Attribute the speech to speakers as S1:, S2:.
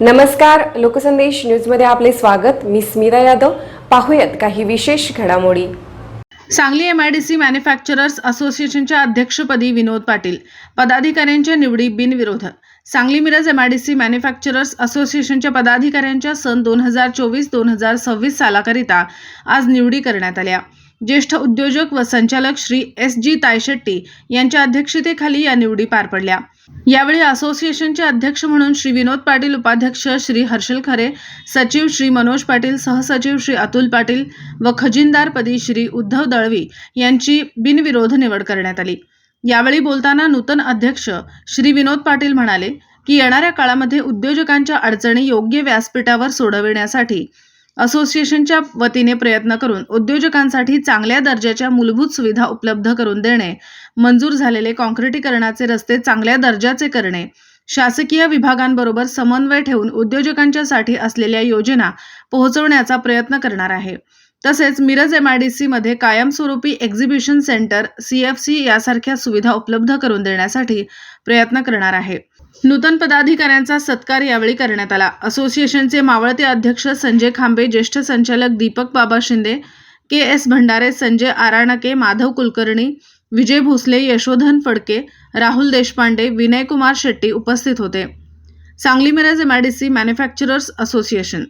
S1: नमस्कार लोकसंदेश न्यूजमध्ये आपले स्वागत. मी स्मिता यादव. पाहूयात काही विशेष घडामोडी.
S2: Sangli M I D C manufacturers असोसिएशनच्या अध्यक्षपदी विनोद पाटील पदाधिकाऱ्यांच्या निवडी बिनविरोध. Sangli Miraj M I D C manufacturers असोसिएशनच्या पदाधिकाऱ्यांच्या सन दोन हजार चोवीस दोन हजार सव्वीस सालाकरिता आज निवडी करण्यात आल्या. ज्येष्ठ उद्योजक व संचालक श्री एस जी तायशेट्टी यांच्या अध्यक्षतेखाली या निवडी पार पडल्या. यावेळी असोसिएशनचे अध्यक्ष म्हणून श्री विनोद पाटील उपाध्यक्ष श्री हर्षल खरे सचिव श्री मनोज पाटील सहसचिव श्री अतुल पाटील व खजिनदारपदी श्री उद्धव दळवी यांची बिनविरोध निवड करण्यात आली. यावेळी बोलताना नूतन अध्यक्ष श्री विनोद पाटील म्हणाले की येणाऱ्या काळामध्ये उद्योजकांच्या अडचणी योग्य व्यासपीठावर सोडविण्यासाठी असोसिएशनच्या वतीने प्रयत्न करून उद्योजकांसाठी चांगल्या दर्जाच्या मूलभूत सुविधा उपलब्ध करून देणे मंजूर झालेले काँक्रिटीकरणाचे रस्ते चांगल्या दर्जाचे करणे शासकीय विभागांबरोबर समन्वय ठेवून उद्योजकांच्यासाठी असलेल्या योजना पोहोचवण्याचा प्रयत्न करणार आहे. तसेच मिरज एम आय डी मध्ये कायमस्वरूपी exhibition centre C F C यासारख्या सुविधा उपलब्ध करून देण्यासाठी प्रयत्न करणार आहे. नूतन पदाधिकाऱ्यांचा सत्कार यावेळी करण्यात आला. असोसिएशनचे मावळते अध्यक्ष संजय खांबे ज्येष्ठ संचालक दीपक बाबा शिंदे के एस भंडारे संजय आराणके माधव कुलकर्णी विजय भोसले यशोधन फडके राहुल देशपांडे विनयकुमार शेट्टी उपस्थित होते. Sangli Miraj MIDC manufacturers association